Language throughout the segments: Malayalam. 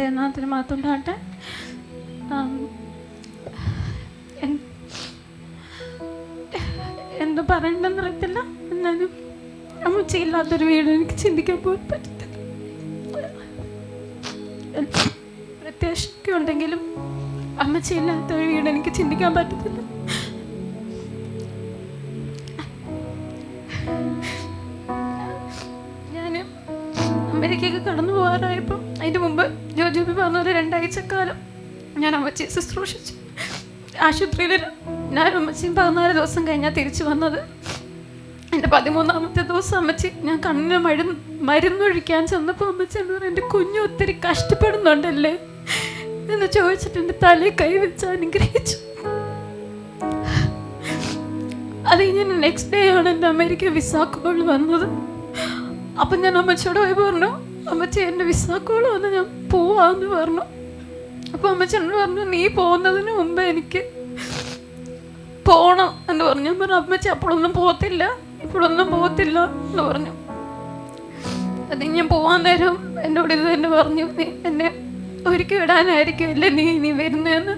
ദേവനാഥന് മാത്രം ഉണ്ടാകട്ടെ എന്ത് പറയണ്ടെന്ന് അറിയത്തില്ല. എന്നാലും അമ്മച്ചിയില്ലാത്തൊരു വീട് എനിക്ക് ചിന്തിക്കാൻ പോലും പറ്റത്തില്ല. പ്രത്യാശയൊക്കെ ഉണ്ടെങ്കിലും അമ്മച്ചിയില്ലാത്ത ഒരു വീട് എനിക്ക് ചിന്തിക്കാൻ പറ്റത്തില്ല. അമേരിക്കയ്ക്ക് കടന്നു പോകാറായപ്പം അതിന്റെ മുമ്പ് ജോജോബി പറഞ്ഞ ഒരു രണ്ടാഴ്ചക്കാലം ഞാൻ അമ്മച്ചിയെ ശുശ്രൂഷിച്ചു. ആശുപത്രിയിൽ ഞാൻ അമ്മച്ചിയും പതിനാല് ദിവസം കഴിഞ്ഞാൽ തിരിച്ചു വന്നത്. എന്റെ പതിമൂന്നാമത്തെ ദിവസം അമ്മച്ചി ഞാൻ കണ്ണിന് മരുന്ന് മരുന്നൊഴിക്കാൻ ചെന്നപ്പോൾ അമ്മച്ചി എന്ന് പറയുന്നത് എന്റെ കുഞ്ഞു ഒത്തിരി കഷ്ടപ്പെടുന്നുണ്ടല്ലേ? എന്ന് ചോദിച്ചിട്ട് എന്റെ തലയിൽ കൈവച്ച് അനുഗ്രഹിച്ചു. അത് കഴിഞ്ഞ് നെക്സ്റ്റ് ഡേ ആണ് എന്റെ അമേരിക്ക വിസ വന്നത്. അപ്പം ഞാൻ അമ്മച്ചിയോട് പോയി പറഞ്ഞു അമ്മച്ചി എന്റെ വിസ കോൾ വന്ന് ഞാൻ പോവാന്ന് പറഞ്ഞു. അപ്പൊ അമ്മച്ചി എന്നോട് പറഞ്ഞു നീ പോകുന്നതിന് മുമ്പ് എനിക്ക് പോണം എന്ന് പറഞ്ഞു. ഞാൻ പറഞ്ഞു അമ്മച്ചി അപ്പോഴൊന്നും പോകത്തില്ല ഇപ്പോഴൊന്നും പോകത്തില്ല എന്ന് പറഞ്ഞു. അത് ഞാൻ പോവാൻ നേരം എന്നോട് ഇത് തന്നെ പറഞ്ഞു നീ എന്നെ ഒരുക്കി വിടാനായിരിക്കും അല്ലേ നീ നീ വരുന്നതെന്ന്?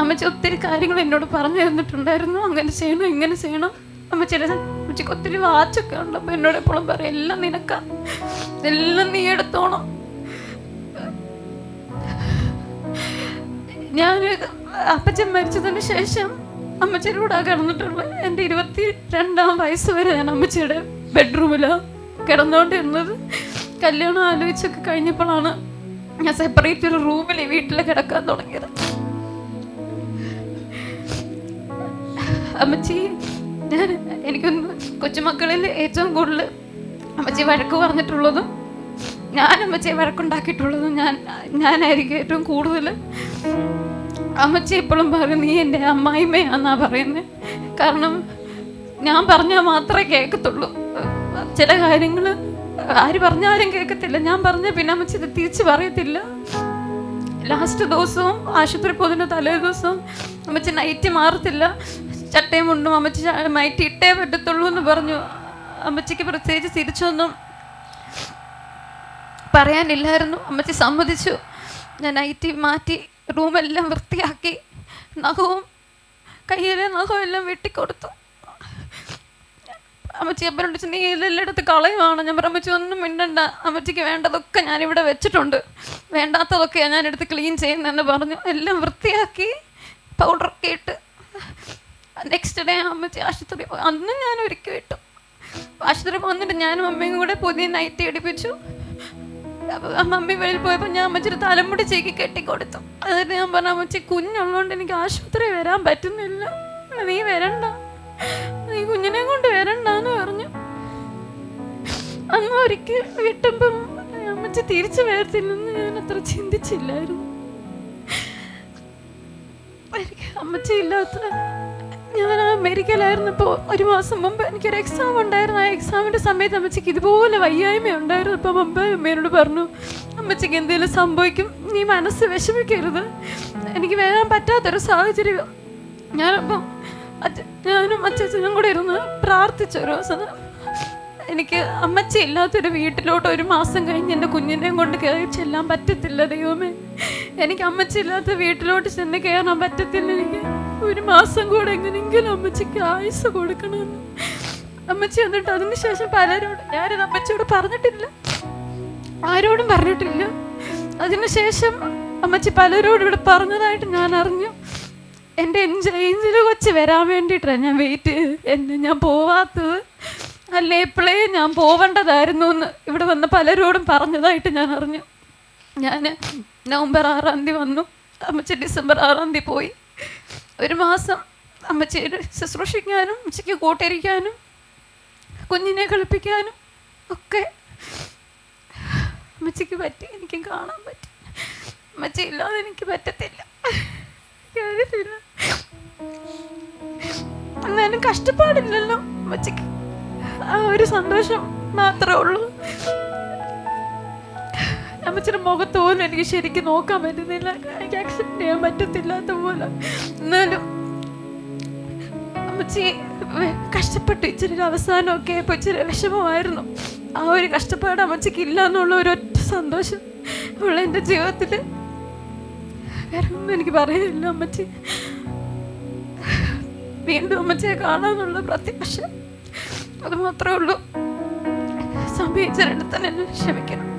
അമ്മച്ചി ഒത്തിരി കാര്യങ്ങൾ എന്നോട് പറഞ്ഞു തന്നിട്ടുണ്ടായിരുന്നു അങ്ങനെ ചെയ്യണം ഇങ്ങനെ ചെയ്യണം. അമ്മച്ചിയുടെ ഉച്ചയ്ക്ക് ഒത്തിരി വാച്ചൊക്കെ ഉണ്ട് അപ്പം എന്നോട് എപ്പോഴും പറയും എല്ലാം നിനക്ക. എല്ലാം നീ എടുത്തോണം. ഞാൻ അപ്പച്ചൻ മരിച്ചതിന് ശേഷം അമ്മച്ചിയുടെ കൂടെ കിടന്നിട്ടുള്ള എന്റെ ഇരുപത്തി രണ്ടാം വയസ്സ് വരെ ഞാൻ അമ്മച്ചിയുടെ ബെഡ്റൂമിലാണ് കിടന്നുകൊണ്ടിരുന്നത് കല്യാണം ആലോചിച്ചൊക്കെ കഴിഞ്ഞപ്പോഴാണ് ഞാൻ സെപ്പറേറ്റ് ഒരു റൂമിൽ വീട്ടിൽ കിടക്കാൻ തുടങ്ങിയത്. അമ്മച്ചി ഞാൻ എനിക്കൊന്ന് കൊച്ചുമക്കളിൽ ഏറ്റവും കൂടുതൽ അമ്മച്ചി വഴക്ക് പറഞ്ഞിട്ടുള്ളതും ഞാൻ അമ്മച്ചിയെ വഴക്കുണ്ടാക്കിയിട്ടുള്ളതും ഞാൻ ഞാനായിരിക്കും ഏറ്റവും കൂടുതൽ. അമ്മച്ചി എപ്പോഴും പറയും നീ എന്റെ അമ്മായിമ്മയാന്നാ പറയുന്നത് കാരണം ഞാൻ പറഞ്ഞാൽ മാത്രമേ കേൾക്കത്തുള്ളൂ. ചില കാര്യങ്ങൾ ആര് പറഞ്ഞാലും കേൾക്കത്തില്ല. ഞാൻ പറഞ്ഞ പിന്നെ അമ്മച്ചി ഇത് തിരിച്ച് പറയത്തില്ല. ലാസ്റ്റ് ദിവസവും ആശുപത്രി പോകുന്ന തലേ ദിവസവും അമ്മച്ചി നൈറ്റ് മാറത്തില്ല. ചട്ടയും മുണ്ടും അമ്മച്ചി മയറ്റി ഇട്ടേ പറ്റത്തുള്ളൂ എന്ന് പറഞ്ഞു. അമ്മച്ചിക്ക് പ്രത്യേകിച്ച് തിരിച്ചൊന്നും പറയാനില്ലായിരുന്നു. അമ്മച്ചി സമ്മതിച്ചു. ഞാൻ നൈറ്റി മാറ്റി റൂമെല്ലാം വൃത്തിയാക്കി നഖവും കയ്യിലെ നഖവും എല്ലാം വെട്ടിക്കൊടുത്തു. അമ്മച്ചി അപ്പനോട് നീ ഇതെല്ലാം എടുത്ത് കളയുവാണ്? ഞാൻ പറഞ്ഞു അമ്മച്ചി ഒന്നും മിണ്ടണ്ട. അമ്മച്ചിക്ക് വേണ്ടതൊക്കെ ഞാനിവിടെ വെച്ചിട്ടുണ്ട്. വേണ്ടാത്തതൊക്കെയാണ് ഞാനെടുത്ത് ക്ലീൻ ചെയ്യുന്നതെന്ന് പറഞ്ഞു. എല്ലാം വൃത്തിയാക്കി പൗഡറൊക്കെ ഇട്ട് നെക്സ്റ്റ് ഡേ അമ്മച്ചി ആശുപത്രി അന്നും ഞാൻ ഒരുക്കി വിട്ടു. ആശുപത്രി വന്നിട്ട് ഞാനും അമ്മയും കൂടെ പുതിയ നൈറ്റ് എടുപ്പിച്ചു. മമ്മി വെളിയിൽ പോയപ്പോൾ ഞാൻ അമ്മച്ചിരി തലമുടി ചേക്ക് കെട്ടിക്കൊടുത്തു. അതായത് ഞാൻ പറഞ്ഞു അമ്മച്ചി കുഞ്ഞുള്ളതുകൊണ്ട് എനിക്ക് ആശുപത്രി വരാൻ പറ്റുന്നില്ല. നീ വരണ്ട. നീ കുഞ്ഞിനെ കൊണ്ട് വരണ്ടെന്ന് പറഞ്ഞു. അന്ന് ഒരിക്കൽ വിട്ടുമ്പം അമ്മച്ചി തിരിച്ചു വരത്തില്ലെന്ന് ഞാൻ അത്ര ചിന്തിച്ചില്ലായിരുന്നു. എനിക്ക് അമ്മച്ചി ഇല്ലാത്ത ഞാൻ അമേരിക്കയിലായിരുന്നു ഇപ്പോൾ ഒരു മാസം മുമ്പ് എനിക്കൊരു എക്സാം ഉണ്ടായിരുന്നു. ആ എക്സാമിന്റെ സമയത്ത് അമ്മച്ചിക്ക് ഇതുപോലെ വയ്യായ്മ ഉണ്ടായിരുന്നു. ഇപ്പോൾ മുമ്പ് അമ്മേനോട് പറഞ്ഞു അമ്മച്ചിക്ക് എന്തെങ്കിലും സംഭവിക്കും. നീ മനസ്സ് വിഷമിക്കരുത്. എനിക്ക് വരാൻ പറ്റാത്തൊരു സാഹചര്യം ഞാനപ്പം അച്ഛ ഞാനും അച്ഛനും കൂടെ ഇരുന്ന് പ്രാർത്ഥിച്ചു ഒരു ദിവസം. എനിക്ക് അമ്മച്ചി ഇല്ലാത്തൊരു വീട്ടിലോട്ട് ഒരു മാസം കഴിഞ്ഞ് എന്റെ കുഞ്ഞിനെയും കൊണ്ട് കയറി ചെല്ലാൻ പറ്റത്തില്ല ദൈവമേ. എനിക്ക് അമ്മച്ചി ഇല്ലാത്ത വീട്ടിലോട്ട് ചെന്ന് കയറാൻ പറ്റത്തില്ല എനിക്ക്. ഒരു മാസം കൂടെ എങ്ങനെയെങ്കിലും അമ്മച്ചിക്ക് ആയുസ് കൊടുക്കണമെന്ന്. അമ്മച്ചി എന്നിട്ട് അതിനുശേഷം പലരോട് ഞാനത് അമ്മച്ചിയോട് പറഞ്ഞിട്ടില്ല. ആരോടും പറഞ്ഞിട്ടില്ല. അതിനുശേഷം അമ്മച്ചി പലരോടും ഇവിടെ പറഞ്ഞതായിട്ട് ഞാൻ അറിഞ്ഞു. എന്റെ ഏഞ്ചൽ കൊച്ച് വരാൻ വേണ്ടിയിട്ടാണ് ഞാൻ വെയിറ്റ് എന്നെ ഞാൻ പോവാത്തത്. അല്ല എപ്പോഴേ ഞാൻ പോവേണ്ടതായിരുന്നു എന്ന് ഇവിടെ വന്ന പലരോടും പറഞ്ഞതായിട്ട് ഞാൻ അറിഞ്ഞു. ഞാൻ നവംബർ ആറാം തീയതി വന്നു. അമ്മച്ചി ഡിസംബർ ആറാം തീയതി പോയി. ഒരു മാസം അമ്മച്ചിയുടെ ശുശ്രൂഷിക്കാനും അമ്മച്ചിക്ക് കൂട്ടിരിക്കാനും കുഞ്ഞിനെ കളിപ്പിക്കാനും ഒക്കെ അമ്മച്ചിക്ക് പറ്റി. എനിക്ക് കാണാൻ പറ്റി. അമ്മച്ചി ഇല്ലാതെ എനിക്ക് പറ്റത്തില്ല. എന്നാലും കഷ്ടപ്പാടില്ലല്ലോ അമ്മച്ചിക്ക്. ആ ഒരു സന്തോഷം മാത്രമേ ഉള്ളൂ. അമ്മച്ചിയുടെ മുഖത്ത് പോലും എനിക്ക് ശരിക്കും നോക്കാൻ പറ്റുന്നില്ല. എനിക്ക് ആക്സെപ്റ്റ് ചെയ്യാൻ പറ്റത്തില്ലാത്ത പോലെ. എന്നാലും അമ്മച്ചി കഷ്ടപ്പെട്ടു. ഇച്ചിരി അവസാനമൊക്കെ ഇപ്പോൾ ഇച്ചിരി വിഷമമായിരുന്നു. ആ ഒരു കഷ്ടപ്പാട് അമ്മച്ചിക്ക് ഇല്ല എന്നുള്ള ഒരു ഒറ്റ സന്തോഷം ഉള്ള എന്റെ ജീവിതത്തിൽ വേറെ ഒന്നും എനിക്ക് പറയാനില്ല അമ്മച്ചി. വീണ്ടും അമ്മച്ചിയെ കാണാന്നുള്ള പ്രത്യാശ. അത് മാത്രമേ ഉള്ളൂ. സമയം തന്നെ എന്നെ ക്ഷമിക്കണം.